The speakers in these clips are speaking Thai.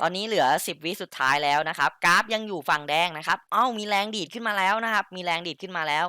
ตอนนี้เหลือ 10 วิสุดท้ายแล้วนะครับ กราฟยังอยู่ฝั่งแดงนะครับ เอ้ามีแรงดีดขึ้นมาแล้วนะครับ มีแรงดีดขึ้นมาแล้ว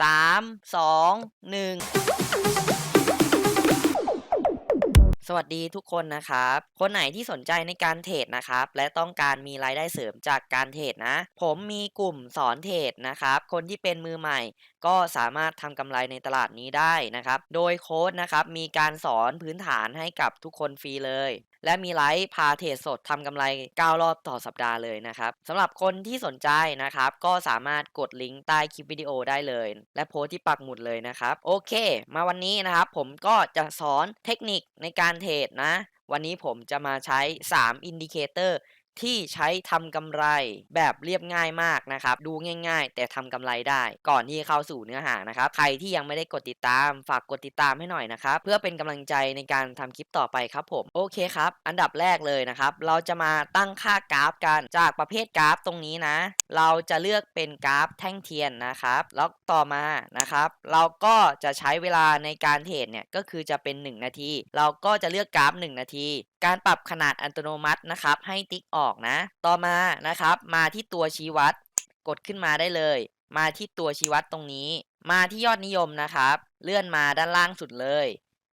3 2 1 สวัสดีทุกคนนะครับ คนไหนที่สนใจในการเทรดนะครับ และต้องการมีรายได้เสริมจากการเทรดนะ ผมมีกลุ่มสอนเทรดนะครับ คนที่เป็นมือใหม่ก็สามารถทำกำไรในตลาดนี้ได้นะครับ โดยโค้ดนะครับมีการสอนพื้นฐานให้กับทุกคนฟรีเลย และมีไลฟ์พาเทรดสดทำกำไร 9 รอบต่อสัปดาห์เลยนะครับสำหรับคนที่สนใจนะครับ ก็สามารถกดลิงก์ใต้คลิปวิดีโอได้เลย และโพสที่ปักหมุดเลยนะครับ โอเค มาวันนี้นะครับ ผมก็จะสอนเทคนิคในการเทรดนะ วันนี้ผมจะมาใช้ 3 อินดิเคเตอร์ ที่ใช้ทำกำไรแบบเรียบง่ายมากนะครับ ดูง่ายๆ แต่ทำกำไรได้ ก่อนที่เข้าสู่เนื้อหานะครับ ใครที่ยังไม่ได้กดติดตาม ฝากกดติดตามให้หน่อยนะครับ เพื่อเป็นกำลังใจในการทำคลิปต่อไปครับผม โอเคครับ อันดับแรกเลยนะครับ เราจะมาตั้งค่ากราฟกัน จากประเภทกราฟตรงนี้นะ เราจะเลือกเป็นกราฟแท่งเทียนนะครับแล้วต่อมานะครับ เราก็จะใช้เวลาในการเทรดเนี่ยก็คือจะเป็น 1 นาที เราก็จะเลือกกราฟ 1 นาที การปรับขนาดอัตโนมัตินะครับ ให้ติ๊กออกนะ ต่อมานะครับ มาที่ตัวชี้วัด กดขึ้นมาได้เลย มาที่ตัวชี้วัดตรงนี้ มาที่ยอดนิยมนะครับ เลื่อนมาด้านล่างสุดเลย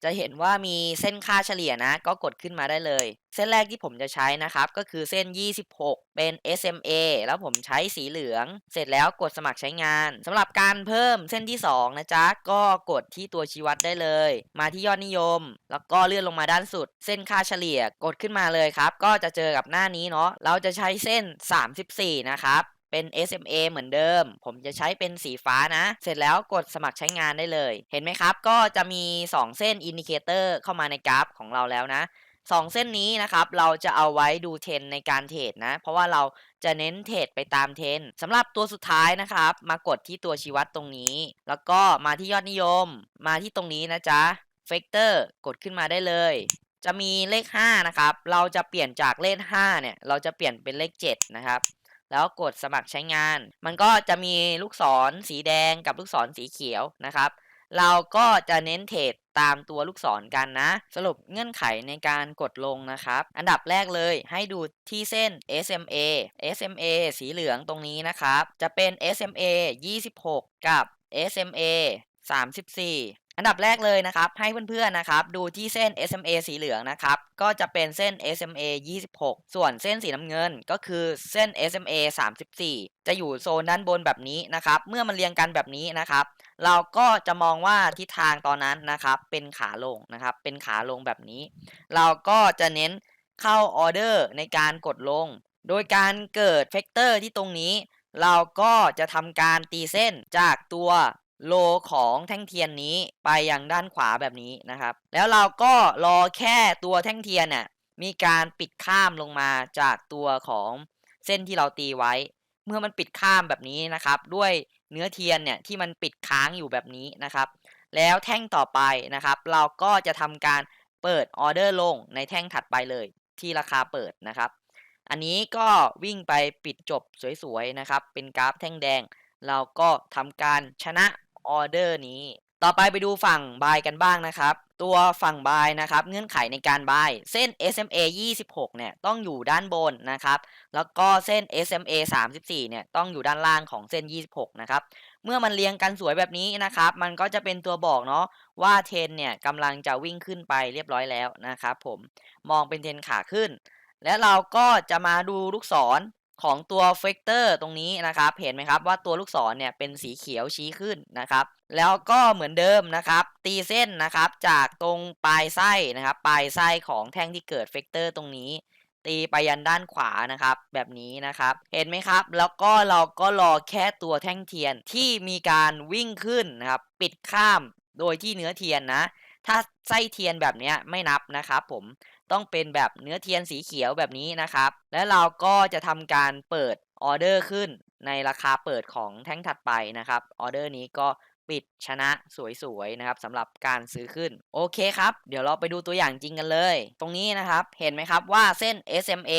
จะเห็นว่ามีเส้นค่าเฉลี่ยนะ ก็กดขึ้นมาได้เลย เส้นแรกที่ผมจะใช้นะครับ ก็คือเส้น 26 เป็น SMA แล้วผมใช้สีเหลือง เสร็จแล้วกดสมัครใช้งานสำหรับการเพิ่มเส้นที่ 2 นะจ๊ะ ก็กดที่ตัวชี้วัดได้เลย มาที่ยอดนิยม แล้วก็เลื่อนลงมาด้านสุด เส้นค่าเฉลี่ยกดขึ้นมาเลยครับ ก็จะเจอกับหน้านี้เนาะเราจะใช้เส้น 34 นะครับ เป็น SMA เหมือนเดิม ผมจะใช้เป็นสีฟ้านะ เสร็จแล้วกดสมัครใช้งานได้เลย เห็นไหมครับ ก็จะมี 2 เส้นอินดิเคเตอร์เข้ามาในกราฟของเราแล้วนะ2เส้นนี้นะครับ เราจะเอาไว้ดูเทรนในการเทรดนะ เพราะว่าเราจะเน้นเทรดไปตามเทรนสำหรับตัวสุดท้ายนะครับ มากดที่ตัวชี้วัดตรงนี้ แล้วก็มาที่ยอดนิยม มาที่ตรงนี้นะจ๊ะเฟกเตอร์กดขึ้นมาได้เลย จะมีเลข 5 นะครับ เราจะเปลี่ยนจากเลข 5 เนี่ย เราจะเปลี่ยนเป็นเลข 7 นะครับ แล้วกดสมัครใช้งาน มันก็จะมีลูกศรสีแดงกับลูกศรสีเขียวนะครับ เราก็จะเน้นเทรดตามตัวลูกศรกันนะ สรุปเงื่อนไขในการกดลงนะครับ อันดับแรกเลยให้ดูที่เส้น SMA SMA สีเหลืองตรงนี้นะครับ จะเป็น SMA 26 กับ SMA 34 อันดับแรกเลยนะครับให้เพื่อนๆนะครับดูที่เส้น SMA สีเหลืองนะครับก็จะเป็นเส้น SMA 26 ส่วนเส้นสีน้ำเงินก็คือเส้น SMA 34 จะอยู่โซนด้านบนแบบนี้นะครับเมื่อมันเรียงกันแบบนี้นะครับ เราก็จะมองว่าทิศทางตอนนั้นนะครับเป็นขาลงนะครับเป็นขาลงแบบนี้ เราก็จะเน้นเข้าออเดอร์ในการกดลง โดยการเกิดเฟกเตอร์ที่ตรงนี้ เราก็จะทำการตีเส้นจากตัว โลของแท่งเทียนนี้ไปยังด้านขวาแบบนี้นะครับ แล้วเราก็รอแค่ตัวแท่งเทียนน่ะมีการปิดข้ามลงมาจากตัวของเส้นที่เราตีไว้ เมื่อมันปิดข้ามแบบนี้นะครับ ด้วยเนื้อเทียนเนี่ยที่มันปิดค้างอยู่แบบนี้นะครับ แล้วแท่งต่อไปนะครับ เราก็จะทำการเปิดออเดอร์ลงในแท่งถัดไปเลย ที่ราคาเปิดนะครับ อันนี้ก็วิ่งไปปิดจบสวยๆนะครับ เป็นกราฟแท่งแดง เราก็ทำการชนะ ออเดอร์นี้ ต่อไปไปดูฝั่งบายกันบ้างนะครับ ตัวฝั่งบายนะครับ เงื่อนไขในการบายเส้น SMA 26 เนี่ยต้องอยู่ด้านบนนะครับ แล้วก็เส้น SMA 34 เนี่ยต้องอยู่ด้านล่างของเส้น 26 นะครับ เมื่อมันเรียงกันสวยแบบนี้นะครับ มันก็จะเป็นตัวบอกเนาะว่าเทนเนี่ยกำลังจะวิ่งขึ้นไปเรียบร้อยแล้วนะครับผมมองเป็นเทนขาขึ้น และเราก็จะมาดูลูกศร ของตัวเฟกเตอร์ตรงนี้นะครับ เห็นไหมครับว่าตัวลูกศรเนี่ยเป็นสีเขียวชี้ขึ้นนะครับ แล้วก็เหมือนเดิมนะครับ ตีเส้นนะครับจากตรงปลายไส้นะครับ ปลายไส้ของแท่งที่เกิดเฟกเตอร์ตรงนี้ ตีไปยันด้านขวานะครับ แบบนี้นะครับ เห็นไหมครับ แล้วก็เราก็รอแค่ตัวแท่งเทียนที่มีการวิ่งขึ้นนะครับ ปิดข้ามโดยที่เนื้อเทียนนะ ถ้าไส้เทียนแบบนี้ไม่นับนะครับ ผม ต้องเป็นแบบเนื้อเทียนสีเขียวแบบนี้นะครับ และเราก็จะทำการเปิดออเดอร์ขึ้นในราคาเปิดของแท่งถัดไปนะครับออเดอร์นี้ก็ปิดชนะสวยๆนะครับสำหรับการซื้อขึ้น โอเคครับ เดี๋ยวเราไปดูตัวอย่างจริงกันเลย ตรงนี้นะครับเห็นไหมครับว่าเส้น SMA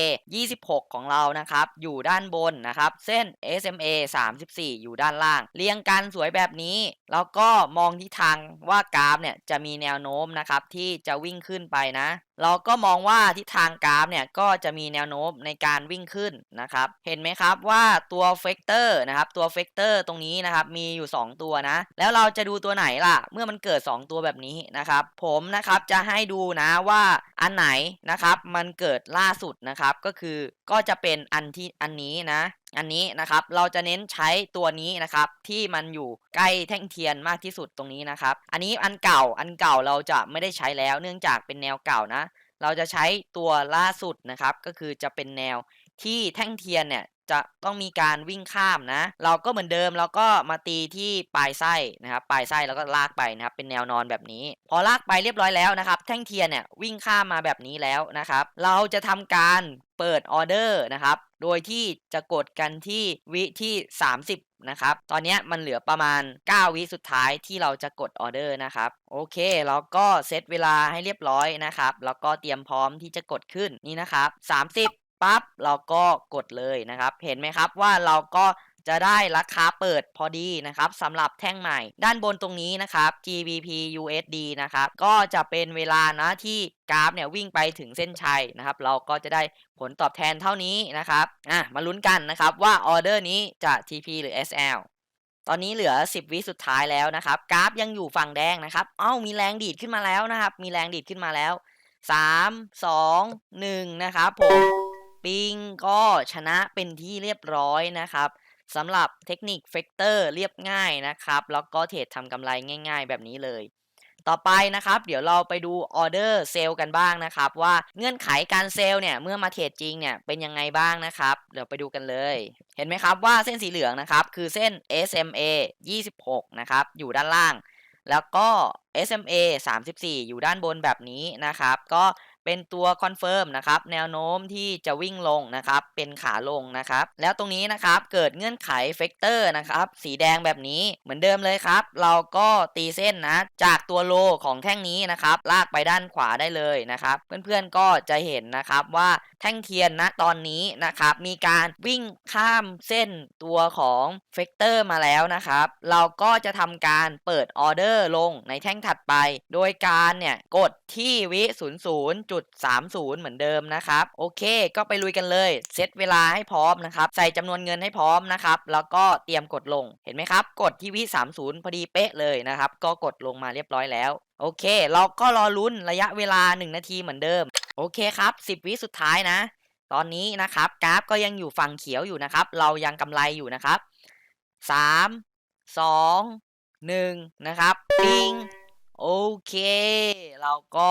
26 ของเรานะครับ อยู่ด้านบนนะครับ เส้น SMA 34 อยู่ด้านล่าง เรียงกันสวยแบบนี้ แล้วก็มองทิศทางว่ากราฟเนี่ยจะมีแนวโน้มนะครับที่จะวิ่งขึ้นไปนะ เราก็มองว่าทิศทางกราฟเนี่ยก็จะมีแนวโน้มในการวิ่งขึ้นนะครับ เห็นไหมครับว่าตัวเฟกเตอร์นะครับตัวเฟกเตอร์ตรงนี้นะครับมีอยู่ 2 ตัวนะ แล้วเราจะดูตัวไหนล่ะ เมื่อมันเกิด 2 ตัวแบบนี้นะครับ ผมนะครับจะให้ดูนะว่าอันไหนนะครับมันเกิดล่าสุดนะครับก็คือก็จะเป็นอันที่อันนี้นะ อันนี้นะครับเราจะเน้นใช้ตัวนี้นะครับที่มันอยู่ใกล้แท่งเทียนมากที่สุดตรงนี้นะครับ อันนี้อันเก่าอันเก่าเราจะไม่ได้ใช้แล้ว เนื่องจากเป็นแนวเก่านะ เราจะใช้ตัวล่าสุดนะครับ ก็คือจะเป็นแนวที่แท่งเทียนเนี่ย จะต้องมีการวิ่งข้ามนะ เราก็เหมือนเดิมเราก็มาตีที่ปลายไส้นะครับปลายไส้แล้วก็ลากไปนะครับเป็นแนวนอนแบบนี้ พอลากไปเรียบร้อยแล้วนะครับแท่งเทียนเนี่ยวิ่งข้ามมาแบบนี้แล้วนะครับ เราจะทำการเปิดออเดอร์นะครับ โดยที่จะกดกันที่วิที่ 30 นะครับ ตอนนี้มันเหลือประมาณ 9 วิสุดท้ายที่เราจะกดออเดอร์นะครับ โอเคเราก็เซตเวลาให้เรียบร้อยนะครับ แล้วก็เตรียมพร้อมที่จะกดขึ้นนี่นะครับ 30 ปั๊บเราก็กดเลยนะครับ เห็นไหมครับว่าเราก็จะได้ราคาเปิดพอดีนะครับสำหรับแท่งใหม่ ด้านบนตรงนี้นะครับ GBP USD นะครับก็จะเป็นเวลานะที่กราฟเนี่ยวิ่งไปถึงเส้นชัยนะครับ เราก็จะได้ผลตอบแทนเท่านี้นะครับอะมาลุ้นกันนะครับว่าออเดอร์นี้จะ TP หรือ SL ตอนนี้เหลือ 10 วิสุดท้ายแล้วนะครับ กราฟยังอยู่ฝั่งแดงนะครับ เอ้ามีแรงดีดขึ้นมาแล้วนะครับ มีแรงดีดขึ้นมาแล้ว 3 2 1 นะครับผม ปิงก็ชนะเป็นที่เรียบร้อยนะครับสำหรับเทคนิคเฟกเตอร์เรียบง่ายนะครับ แล้วก็เทรดทำกำไรง่าย ๆ แบบนี้เลย ต่อไปนะครับ เดี๋ยวเราไปดูออเดอร์เซลล์กันบ้างนะครับ ว่าเงื่อนไขการเซลล์เนี่ยเมื่อมาเทรดจริงเนี่ยเป็นยังไงบ้างนะครับ เดี๋ยวไปดูกันเลย เห็นไหมครับว่าเส้นสีเหลืองนะครับ คือเส้น SMA 26 นะครับ อยู่ด้านล่าง แล้วก็ SMA 34 อยู่ด้านบนแบบนี้นะครับ ก็ เป็นตัวคอนเฟิร์มนะครับแนวโน้มที่จะวิ่งลงนะครับเป็นขาลงนะครับแล้วตรงนี้นะครับเกิดเงื่อนไขเฟกเตอร์นะครับสีแดงแบบนี้เหมือนเดิมเลยครับ เราก็ตีเส้นนะจากตัวโลของแท่งนี้นะครับลากไปด้านขวาได้เลยนะครับ เพื่อนๆก็จะเห็นนะครับว่าแท่งเทียนณตอนนี้นะครับมีการวิ่งข้ามเส้นตัวของเฟกเตอร์มาแล้วนะครับ เราก็จะทำการเปิดออเดอร์ลงในแท่งถัดไป โดยการเนี่ยกดที่วิ0.30 เหมือนเดิมนะครับ โอเค ก็ไปลุยกันเลย เซตเวลาให้พร้อมนะครับ ใส่จำนวนเงินให้พร้อมนะครับ แล้วก็เตรียมกดลง เห็นไหมครับ กดที่วิ30 พอดีเป๊ะเลยนะครับ ก็กดลงมาเรียบร้อยแล้ว โอเค เราก็รอลุ้นระยะเวลา 1 นาทีเหมือนเดิม โอเคครับ 10 วิสุดท้ายนะ ตอนนี้นะครับกราฟก็ยังอยู่ฝั่งเขียวอยู่นะครับ เรายังกำไรอยู่นะครับ 3 2 1 นะครับ ปิง โอเค เราก็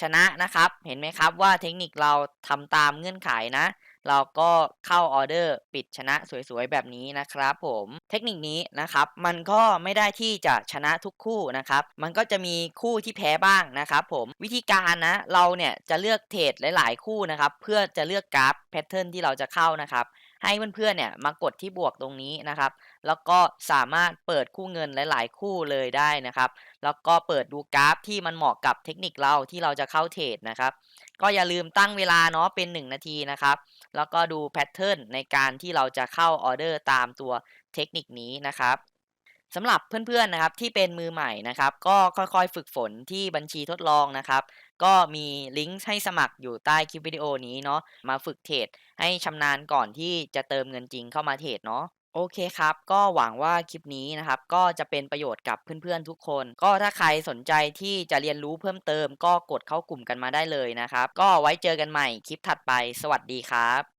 ชนะนะครับ เห็นไหมครับว่าเทคนิคเราทำตามเงื่อนไขนะ เราก็เข้าออเดอร์ปิดชนะสวยๆแบบนี้นะครับ ผมเทคนิคนี้นะครับ มันก็ไม่ได้ที่จะชนะทุกคู่นะครับ มันก็จะมีคู่ที่แพ้บ้างนะครับ ผมวิธีการนะ เราเนี่ยจะเลือกเทรดหลาย ๆ คู่นะครับ เพื่อจะเลือกกราฟแพทเทิร์นที่เราจะเข้านะครับ ให้เพื่อนๆเนี่ยมากดที่บวกตรงนี้นะครับ แล้วก็สามารถเปิดคู่เงินหลาย ๆ คู่เลยได้นะครับ แล้วก็เปิดดูกราฟที่มันเหมาะกับเทคนิคเราที่เราจะเข้าเทรดนะครับ ก็อย่าลืมตั้งเวลาเนาะเป็น 1 นาทีนะครับ แล้วก็ดูแพทเทิร์นในการที่เราจะเข้าออเดอร์ตามตัวเทคนิคนี้นะครับ สำหรับเพื่อนๆนะครับที่เป็นมือใหม่นะครับ ก็ค่อยๆ ฝึกฝนที่บัญชีทดลองนะครับ ก็มีลิงก์ให้สมัครอยู่ใต้คลิปวิดีโอนี้เนาะมาฝึกเทรดให้ชำนาญก่อนที่จะเติมเงินจริงเข้ามาเทรดเนาะโอเคครับ ก็หวังว่าคลิปนี้นะครับ ก็จะเป็นประโยชน์กับเพื่อนๆทุกคน ก็ถ้าใครสนใจที่จะเรียนรู้เพิ่มเติม ก็กดเข้ากลุ่มกันมาได้เลยนะครับ ก็ไว้เจอกันใหม่คลิปถัดไป สวัสดีครับ